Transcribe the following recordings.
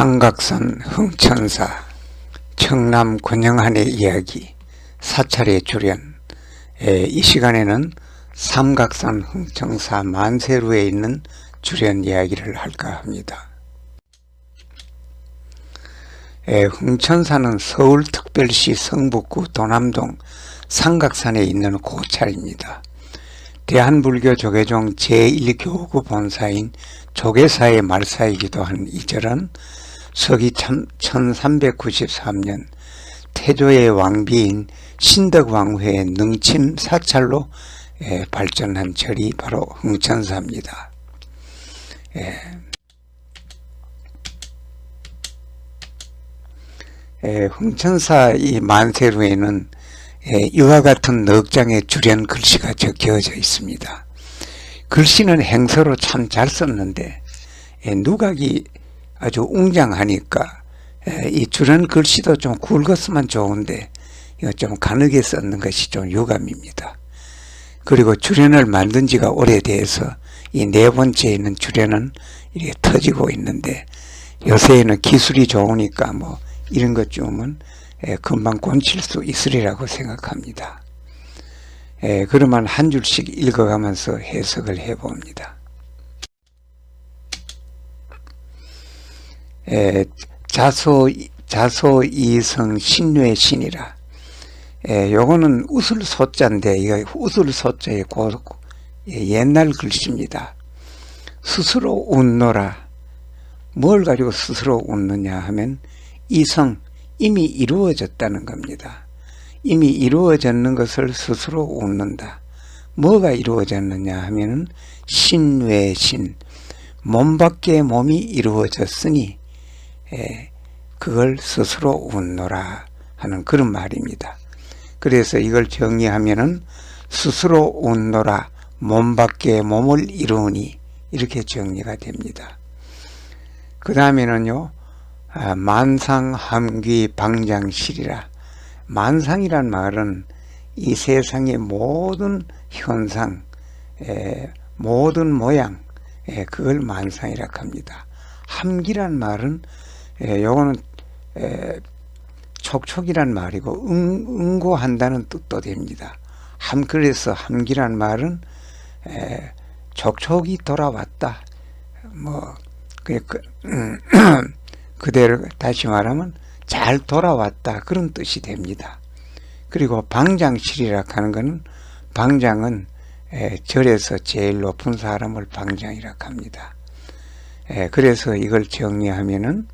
삼각산 흥천사 청남 권영한의 이야기 사찰의 에, 이 시간에는 삼각산 흥천사 만세루에 있는 주련 이야기를 할까 합니다. 에, 흥천사는 서울특별시 성북구 도남동 삼각산에 있는 고찰입니다. 대한불교 조계종 제1교구 본사인 조계사의 말사이기도 한 이 절은 서기 1393년 태조의 왕비인 신덕왕후의 능침 사찰로 에, 발전한 절이 바로 흥천사입니다. 흥천사 이 만세루에는 에, 이와 같은 넉 장의 주련 글씨가 적혀져 있습니다. 글씨는 행서로 참 잘 썼는데 에, 누각이 아주 웅장하니까 에, 이 주련 글씨도 좀 굵었으면 좋은데 이거 좀 가늘게 썼는 것이 좀 유감입니다. 그리고 주련을 만든 지가 오래돼서 이 네 번째에 있는 주련은 이렇게 터지고 있는데 요새에는 기술이 좋으니까 뭐 이런 것 주면 에, 금방 곤칠 수 있으리라고 생각합니다. 에, 그러면 한 줄씩 읽어가면서 해석을 해봅니다. 에, 자소 자소 이성 신뇌 신이라. 에, 요거는 웃을 소자인데 이거 웃을 소자의 고, 예, 옛날 글씨입니다. 스스로 웃노라. 뭘 가지고 스스로 웃느냐 하면 이성 이미 이루어졌다는 겁니다. 이미 이루어졌는 것을 스스로 웃는다. 뭐가 이루어졌느냐 하면은 신외신 몸 밖에 몸이 이루어졌으니 에, 그걸 스스로 웃노라 하는 그런 말입니다. 그래서 이걸 정의하면은 스스로 웃노라 몸 밖에 몸을 이루니 이렇게 정리가 됩니다. 그 다음에는요 아, 만상함귀 방장실이라 만상이란 말은 이 세상의 모든 현상 에, 모든 모양 에, 그걸 만상이라 합니다. 함기란 말은 에, 요거는 에, 촉촉이란 말이고 응, 응고한다는 뜻도 됩니다. 함 그래서 함기란 말은 에, 촉촉이 돌아왔다. 뭐 그, 그, 음, 그대로 다시 말하면 잘 돌아왔다 그런 뜻이 됩니다. 그리고 방장실이라 하는 것은 방장은 에, 절에서 제일 높은 사람을 방장이라 합니다. 에, 그래서 이걸 정리하면은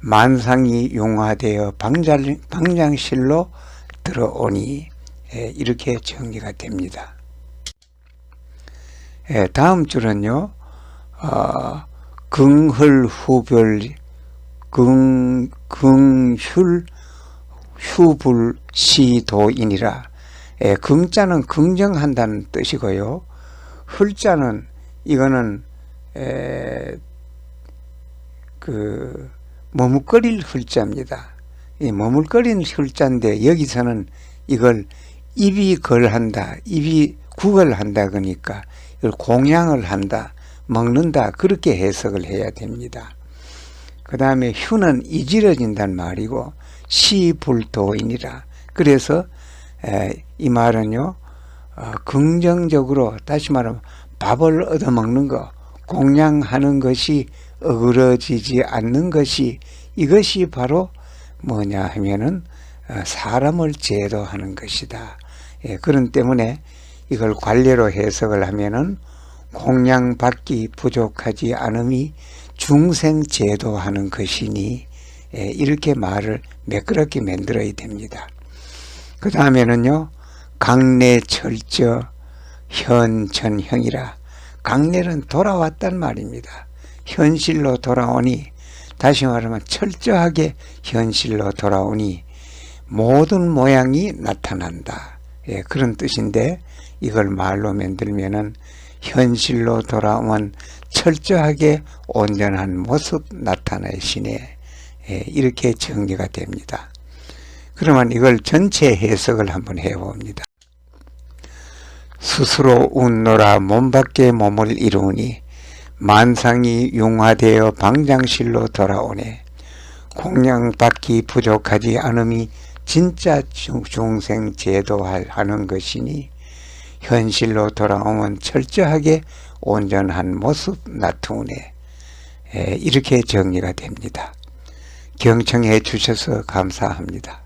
만상이 용화되어 방장, 방장실로 들어오니 에, 이렇게 정리가 됩니다. 에, 다음 줄은요, 어, 긍헐후별 긍, 긍휼 휴불시도인이라 에, 긍자는 긍정한다는 뜻이고요. 흘자는 이거는 에, 그 머뭇거릴 흘자입니다. 이 머뭇거린 흘자인데 여기서는 이걸 입이 걸한다, 입이 구걸한다 그러니까 이걸 공양을 한다, 먹는다 그렇게 해석을 해야 됩니다. 그 다음에 휴는 이지러진단 말이고 시불도인이라 그래서 에, 이 말은요 어, 긍정적으로 다시 말하면 밥을 얻어먹는 거 공양하는 것이 어그러지지 않는 것이 이것이 바로 뭐냐 하면은 어, 사람을 제도하는 것이다. 예, 그런 때문에 이걸 관례로 해석을 하면은 공양받기 부족하지 않음이 중생 제도하는 것이니 예, 이렇게 말을 매끄럽게 만들어야 됩니다. 그 다음에는요 강내 철저 현전형이라 강내는 돌아왔단 말입니다. 현실로 돌아오니 다시 말하면 철저하게 현실로 돌아오니 모든 모양이 나타난다. 예, 그런 뜻인데 이걸 말로 만들면은 현실로 돌아오면 철저하게 온전한 모습 나타내시네. 예, 이렇게 정리가 됩니다. 그러면 이걸 전체 해석을 한번 해봅니다. 스스로 웃노라 몸 밖에 몸을 이루니 만상이 융화되어 방장실로 돌아오네. 공양받기 부족하지 않음이 진짜 중- 중생 제도하는 것이니 현실로 돌아오면 철저하게 온전한 모습 나타내 에, 이렇게 정리가 됩니다. 경청해 주셔서 감사합니다.